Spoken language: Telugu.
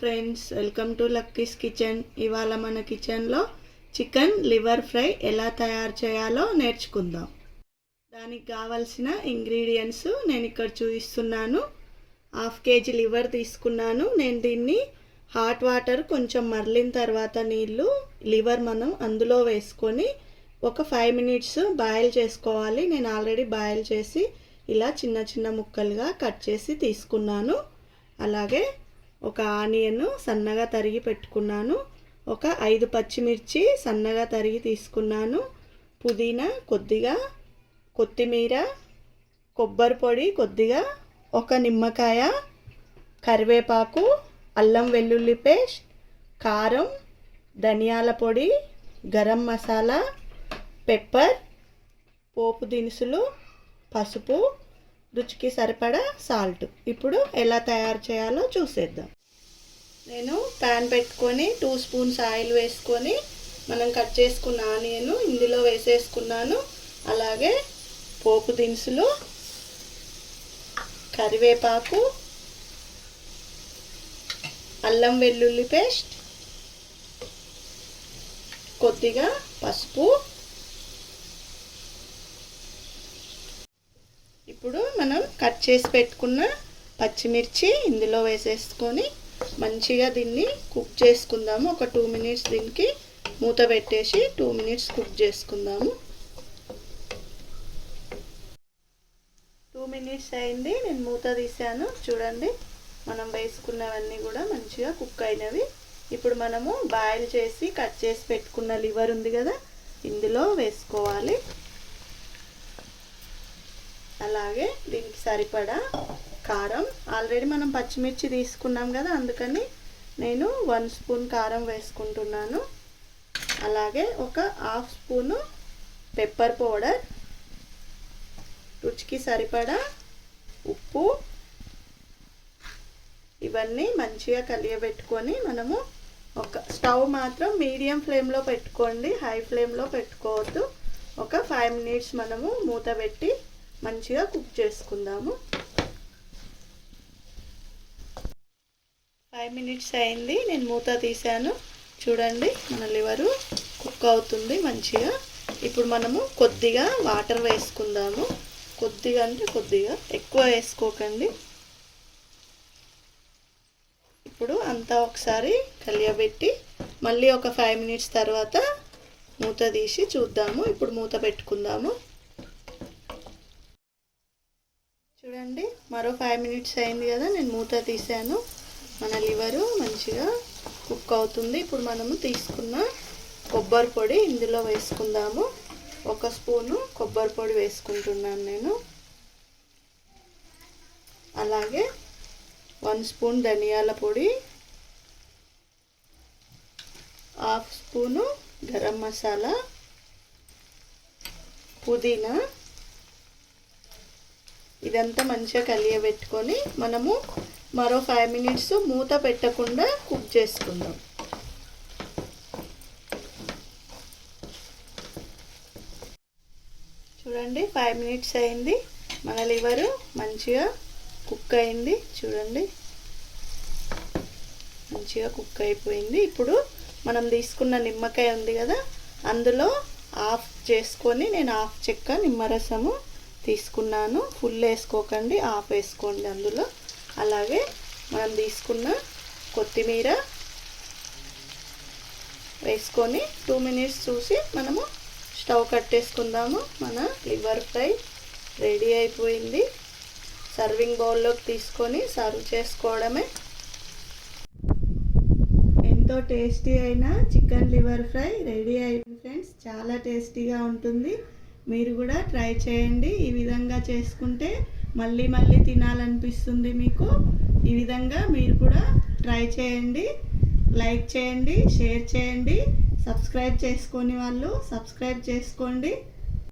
Friends welcome to Lucky's kitchen. ఇవాళ మన కిచెన్లో చికెన్ లివర్ ఫ్రై ఎలా తయారు చేయాలో నేర్చుకుందాం. దానికి కావలసిన ఇంగ్రీడియంట్స్ నేను ఇక్కడ చూపిస్తున్నాను. హాఫ్ కేజీ లివర్ తీసుకున్నాను. నేను దీన్ని హాట్ వాటర్ కొంచెం మరలిన తర్వాత నీళ్ళు లివర్ మనం అందులో వేసుకొని ఒక ఫైవ్ మినిట్స్ బాయిల్ చేసుకోవాలి. నేను ఆల్రెడీ బాయిల్ చేసి ఇలా చిన్న చిన్న ముక్కలుగా కట్ చేసి తీసుకున్నాను. అలాగే ఒక ఆనియన్ సన్నగా తరిగి పెట్టుకున్నాను. ఒక ఐదు పచ్చిమిర్చి సన్నగా తరిగి తీసుకున్నాను. పుదీనా కొద్దిగా కొత్తిమీర కొబ్బరి పొడి కొద్దిగా ఒక నిమ్మకాయ కరివేపాకు అల్లం వెల్లుల్లి పేస్ట్ కారం ధనియాల పొడి గరం మసాలా పెప్పర్ పోపు దినుసులు పసుపు రుచికి సరిపడా సాల్ట్. ఇప్పుడు ఎలా తయారు చేయాలో చూసేద్దాం. నేను ప్యాన్ పెట్టుకొని టూ స్పూన్స్ ఆయిల్ వేసుకొని మనం కట్ చేసుకున్న ఆనియన్ ఇందులో వేసేసుకున్నాను. అలాగే పోపు దినుసులు కరివేపాకు అల్లం వెల్లుల్లి పేస్ట్ కొద్దిగా పసుపు ఇప్పుడు మనం కట్ చేసి పెట్టుకున్న పచ్చిమిర్చి ఇందులో వేసేసుకొని మంచిగా దీన్ని కుక్ చేసుకుందాము. ఒక టూ మినిట్స్ దీనికి మూత పెట్టేసి టూ మినిట్స్ కుక్ చేసుకుందాము. టూ మినిట్స్ అయింది. నేను మూత తీసాను చూడండి మనం వేసుకున్నవన్నీ కూడా మంచిగా కుక్ అయినవి. ఇప్పుడు మనము బాయిల్ చేసి కట్ చేసి పెట్టుకున్న లివర్ ఉంది కదా ఇందులో వేసుకోవాలి. అలాగే దీనికి సరిపడా కారం. ఆల్రెడీ మనం పచ్చిమిర్చి తీసుకున్నాం కదా అందుకని నేను వన్ స్పూన్ కారం వేసుకుంటున్నాను. అలాగే ఒక హాఫ్ స్పూను పెప్పర్ పౌడర్. రుచికి సరిపడా ఉప్పు. ఇవన్నీ మంచిగా కలియబెట్టుకొని మనము ఒక స్టవ్ మాత్రం మీడియం ఫ్లేమ్లో పెట్టుకోండి. హై ఫ్లేమ్లో పెట్టుకోవద్దు. ఒక ఫైవ్ మినిట్స్ మనము మూత పెట్టి మంచిగా కుక్ చేసుకుందాము. ఫైవ్ మినిట్స్ అయింది. నేను మూత తీసాను చూడండి మన లివరు కుక్ అవుతుంది మంచిగా. ఇప్పుడు మనము కొద్దిగా వాటర్ వేసుకుందాము. కొద్దిగా అంటే కొద్దిగా. ఎక్కువ వేసుకోకండి. ఇప్పుడు అంతా ఒకసారి కలియబెట్టి మళ్ళీ ఒక ఫైవ్ మినిట్స్ తర్వాత మూత తీసి చూద్దాము. ఇప్పుడు మూత పెట్టుకుందాము చూడండి మరో ఫైవ్ మినిట్స్ అయింది కదా నేను మూత తీసాను మన లివరు మంచిగా కుక్ అవుతుంది. ఇప్పుడు మనము తీసుకున్న కొబ్బరి పొడి ఇందులో వేసుకుందాము. ఒక స్పూను కొబ్బరి పొడి వేసుకుంటున్నాను నేను. అలాగే వన్ స్పూన్ ధనియాల పొడి హాఫ్ స్పూను గరం మసాలా పుదీనా ఇదంతా మంచిగా కలియబెట్టుకొని మనము మరో ఫైవ్ మినిట్స్ మూత పెట్టకుండా కుక్ చేసుకుందాం. చూడండి ఫైవ్ మినిట్స్ అయింది. మన లివరు మంచిగా కుక్ అయింది. చూడండి. మంచిగా కుక్ అయిపోయింది. ఇప్పుడు మనం తీసుకున్న నిమ్మకాయ ఉంది కదా అందులో ఆఫ్ చేసుకొని నేను ఆఫ్ చెక్క నిమ్మరసము తీసుకున్నాను. ఫుల్ వేసుకోకండి ఆఫ్ వేసుకోండి అందులో. అలాగే మనం తీసుకున్న కొత్తిమీర వేసుకొని టూ మినిట్స్ చూసి మనము స్టవ్ కట్టేసుకుందాము. మన లివర్ ఫ్రై రెడీ అయిపోయింది. సర్వింగ్ బౌల్లోకి తీసుకొని సర్వ్ చేసుకోవడమే. ఎంతో టేస్టీ అయిన చికెన్ లివర్ ఫ్రై రెడీ అయింది ఫ్రెండ్స్. చాలా టేస్టీగా ఉంటుంది. మీరు కూడా ట్రై చేయండి. ఈ విధంగా చేసుకుంటే మళ్ళీ మళ్ళీ తినాలనిపిస్తుంది మీకు. ఈ విధంగా మీరు కూడా ట్రై చేయండి. లైక్ చేయండి షేర్ చేయండి. సబ్స్క్రైబ్ చేసుకొని వాళ్ళు సబ్స్క్రైబ్ చేసుకోండి.